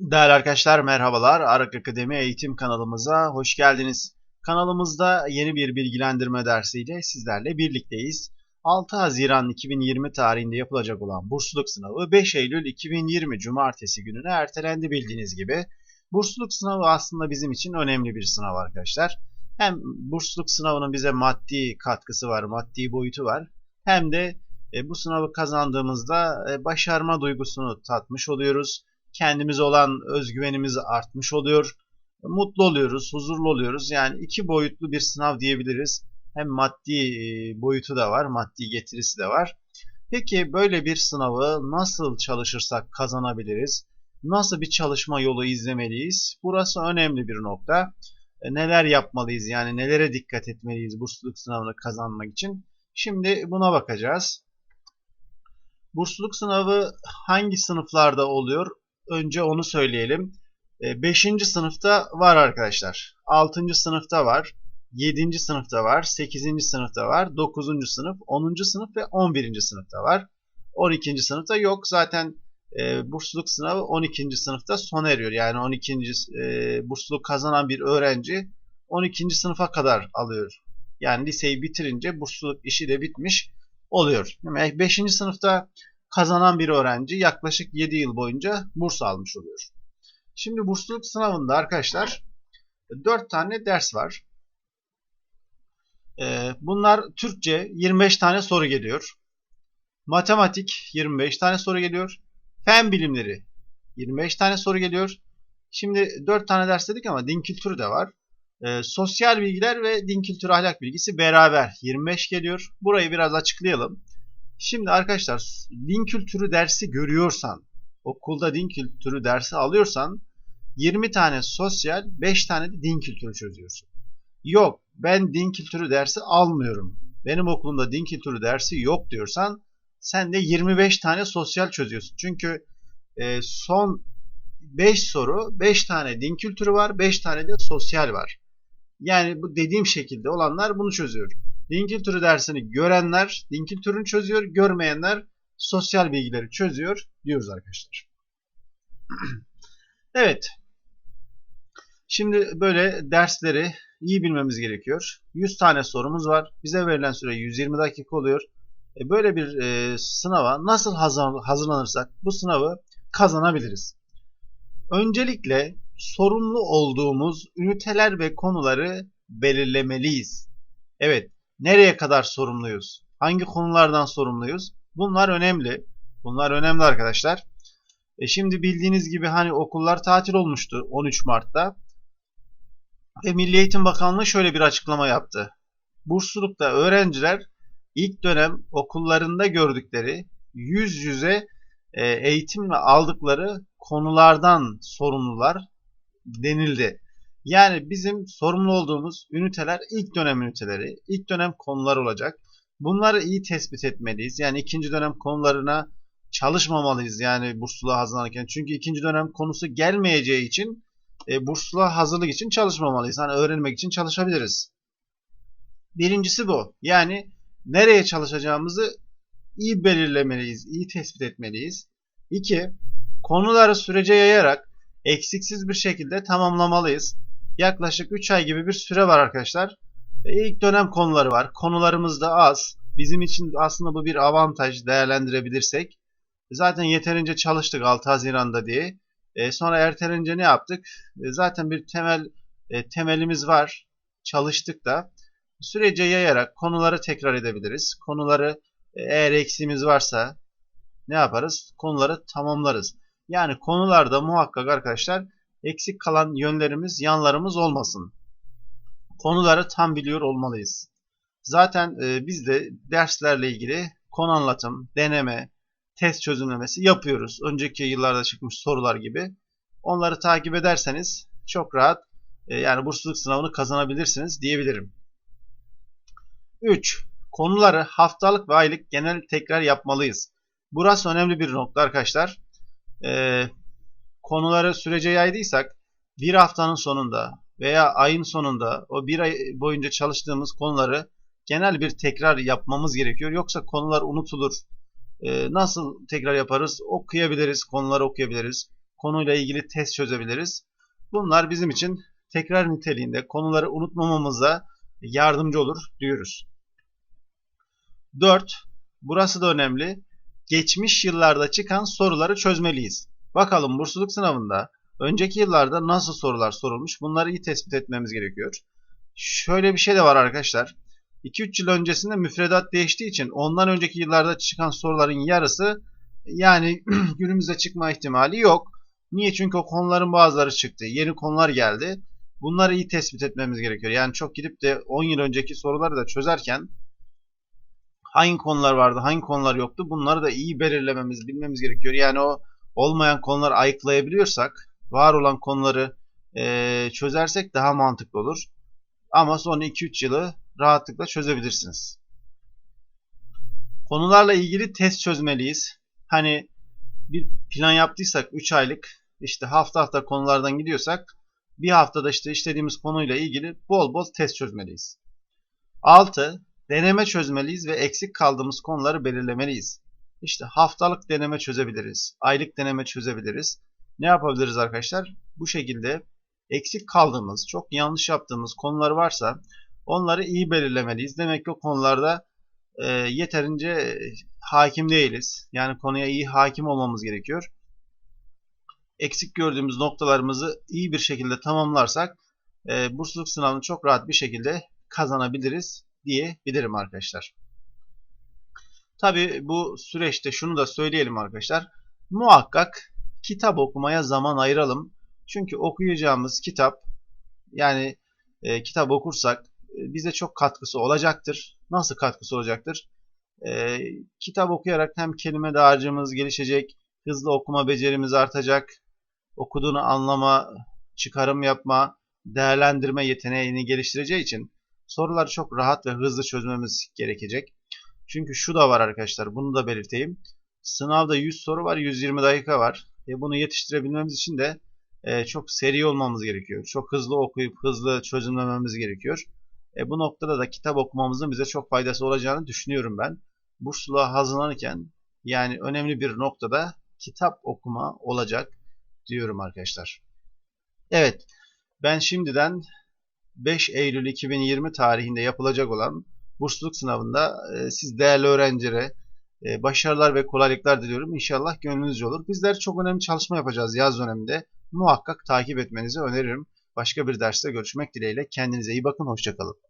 Değerli arkadaşlar merhabalar. Arak Akademi eğitim kanalımıza hoş geldiniz. Kanalımızda yeni bir bilgilendirme dersiyle sizlerle birlikteyiz. 6 Haziran 2020 tarihinde yapılacak olan bursluluk sınavı 5 Eylül 2020 Cumartesi gününe ertelendi bildiğiniz gibi. Bursluluk sınavı aslında bizim için önemli bir sınav arkadaşlar. Hem bursluluk sınavının bize maddi katkısı var, maddi boyutu var. Hem de e, bu sınavı kazandığımızda e, başarma duygusunu tatmış oluyoruz kendimize olan özgüvenimiz artmış oluyor. Mutlu oluyoruz, huzurlu oluyoruz. Yani iki boyutlu bir sınav diyebiliriz. Hem maddi e, boyutu da var, maddi getirisi de var. Peki böyle bir sınavı nasıl çalışırsak kazanabiliriz? Nasıl bir çalışma yolu izlemeliyiz? Burası önemli bir nokta. E, neler yapmalıyız? Yani nelere dikkat etmeliyiz bursluluk sınavını kazanmak için? Şimdi buna bakacağız. Bursluluk sınavı hangi sınıflarda oluyor? Önce onu söyleyelim. 5. E, sınıfta var arkadaşlar. 6. sınıfta var. 7. sınıfta var. 8. sınıfta var. 9. sınıf, 10. sınıf ve 11. sınıfta var. 12. sınıfta yok. Zaten e, bursluluk sınavı 12. sınıfta sona eriyor. Yani 12. E, bursluluk kazanan bir öğrenci 12. sınıfa kadar alıyor. Yani liseyi bitirince bursluluk işi de bitmiş oluyor. Yani 5. sınıfta kazanan bir öğrenci yaklaşık 7 yıl boyunca burs almış oluyor. Şimdi bursluluk sınavında arkadaşlar 4 tane ders var. Ee, bunlar Türkçe 25 tane soru geliyor. Matematik 25 tane soru geliyor. Fen bilimleri 25 tane soru geliyor. Şimdi 4 tane ders dedik ama din kültürü de var. E, sosyal bilgiler ve din kültürü ahlak bilgisi beraber 25 geliyor. Burayı biraz açıklayalım. Şimdi arkadaşlar din kültürü dersi görüyorsan, okulda din kültürü dersi alıyorsan 20 tane sosyal, 5 tane de din kültürü çözüyorsun. Yok ben din kültürü dersi almıyorum. Benim okulumda din kültürü dersi yok diyorsan sen de 25 tane sosyal çözüyorsun. Çünkü e, son 5 soru 5 tane din kültürü var 5 tane de sosyal var. Yani bu dediğim şekilde olanlar bunu çözüyor. Din kültürü dersini görenler din kültürünü çözüyor, görmeyenler sosyal bilgileri çözüyor diyoruz arkadaşlar. evet. Şimdi böyle dersleri iyi bilmemiz gerekiyor. 100 tane sorumuz var. Bize verilen süre 120 dakika oluyor. E, böyle bir e, sınava nasıl hazırlanırsak bu sınavı kazanabiliriz. Öncelikle sorumlu olduğumuz üniteler ve konuları belirlemeliyiz. Evet, Nereye kadar sorumluyuz? Hangi konulardan sorumluyuz? Bunlar önemli. Bunlar önemli arkadaşlar. E şimdi bildiğiniz gibi hani okullar tatil olmuştu 13 Mart'ta. Ve Milli Eğitim Bakanlığı şöyle bir açıklama yaptı. Burslulukta öğrenciler ilk dönem okullarında gördükleri yüz yüze e, eğitimle aldıkları konulardan sorumlular denildi. Yani bizim sorumlu olduğumuz üniteler ilk dönem üniteleri, ilk dönem konular olacak. Bunları iyi tespit etmeliyiz. Yani ikinci dönem konularına çalışmamalıyız yani bursluğa hazırlanırken. Çünkü ikinci dönem konusu gelmeyeceği için e, bursluğa hazırlık için çalışmamalıyız. Hani öğrenmek için çalışabiliriz. Birincisi bu. Yani nereye çalışacağımızı iyi belirlemeliyiz, iyi tespit etmeliyiz. İki, konuları sürece yayarak eksiksiz bir şekilde tamamlamalıyız yaklaşık 3 ay gibi bir süre var arkadaşlar. E, ilk dönem konuları var. Konularımız da az. Bizim için aslında bu bir avantaj değerlendirebilirsek. Zaten yeterince çalıştık 6 Haziran'da diye. E, sonra ertelince ne yaptık? E, zaten bir temel e, temelimiz var. Çalıştık da. Sürece yayarak konuları tekrar edebiliriz. Konuları eğer eksiğimiz varsa ne yaparız? Konuları tamamlarız. Yani konularda muhakkak arkadaşlar eksik kalan yönlerimiz, yanlarımız olmasın. Konuları tam biliyor olmalıyız. Zaten e, biz de derslerle ilgili konu anlatım, deneme, test çözümlemesi yapıyoruz. Önceki yıllarda çıkmış sorular gibi. Onları takip ederseniz çok rahat e, yani bursluluk sınavını kazanabilirsiniz diyebilirim. 3. Konuları haftalık ve aylık genel tekrar yapmalıyız. Burası önemli bir nokta arkadaşlar. Ee, konuları sürece yaydıysak bir haftanın sonunda veya ayın sonunda o bir ay boyunca çalıştığımız konuları genel bir tekrar yapmamız gerekiyor. Yoksa konular unutulur. Ee, nasıl tekrar yaparız? Okuyabiliriz, konuları okuyabiliriz. konuyla ilgili test çözebiliriz. Bunlar bizim için tekrar niteliğinde konuları unutmamamıza yardımcı olur diyoruz. 4. Burası da önemli. Geçmiş yıllarda çıkan soruları çözmeliyiz. Bakalım bursluluk sınavında önceki yıllarda nasıl sorular sorulmuş bunları iyi tespit etmemiz gerekiyor. Şöyle bir şey de var arkadaşlar. 2-3 yıl öncesinde müfredat değiştiği için ondan önceki yıllarda çıkan soruların yarısı yani günümüzde çıkma ihtimali yok. Niye? Çünkü o konuların bazıları çıktı. Yeni konular geldi. Bunları iyi tespit etmemiz gerekiyor. Yani çok gidip de 10 yıl önceki soruları da çözerken hangi konular vardı, hangi konular yoktu bunları da iyi belirlememiz, bilmemiz gerekiyor. Yani o olmayan konuları ayıklayabiliyorsak, var olan konuları e, çözersek daha mantıklı olur. Ama son 2-3 yılı rahatlıkla çözebilirsiniz. Konularla ilgili test çözmeliyiz. Hani bir plan yaptıysak 3 aylık işte hafta hafta konulardan gidiyorsak bir haftada işte işlediğimiz konuyla ilgili bol bol test çözmeliyiz. 6. Deneme çözmeliyiz ve eksik kaldığımız konuları belirlemeliyiz. İşte haftalık deneme çözebiliriz. Aylık deneme çözebiliriz. Ne yapabiliriz arkadaşlar? Bu şekilde eksik kaldığımız, çok yanlış yaptığımız konular varsa onları iyi belirlemeliyiz. Demek ki o konularda e, yeterince hakim değiliz. Yani konuya iyi hakim olmamız gerekiyor. Eksik gördüğümüz noktalarımızı iyi bir şekilde tamamlarsak e, bursluluk sınavını çok rahat bir şekilde kazanabiliriz diyebilirim arkadaşlar. Tabi bu süreçte şunu da söyleyelim arkadaşlar. Muhakkak kitap okumaya zaman ayıralım. Çünkü okuyacağımız kitap yani e, kitap okursak e, bize çok katkısı olacaktır. Nasıl katkısı olacaktır? E, kitap okuyarak hem kelime dağarcığımız gelişecek, hızlı okuma becerimiz artacak, okuduğunu anlama, çıkarım yapma, değerlendirme yeteneğini geliştireceği için soruları çok rahat ve hızlı çözmemiz gerekecek. Çünkü şu da var arkadaşlar, bunu da belirteyim. Sınavda 100 soru var, 120 dakika var. E bunu yetiştirebilmemiz için de e, çok seri olmamız gerekiyor. Çok hızlı okuyup hızlı çözümlememiz gerekiyor. E, bu noktada da kitap okumamızın bize çok faydası olacağını düşünüyorum ben. Bursluğa hazırlanırken yani önemli bir noktada kitap okuma olacak diyorum arkadaşlar. Evet ben şimdiden 5 Eylül 2020 tarihinde yapılacak olan bursluluk sınavında e, siz değerli öğrencilere e, başarılar ve kolaylıklar diliyorum. İnşallah gönlünüzce olur. Bizler çok önemli çalışma yapacağız yaz döneminde. Muhakkak takip etmenizi öneririm. Başka bir derste görüşmek dileğiyle. Kendinize iyi bakın. Hoşçakalın.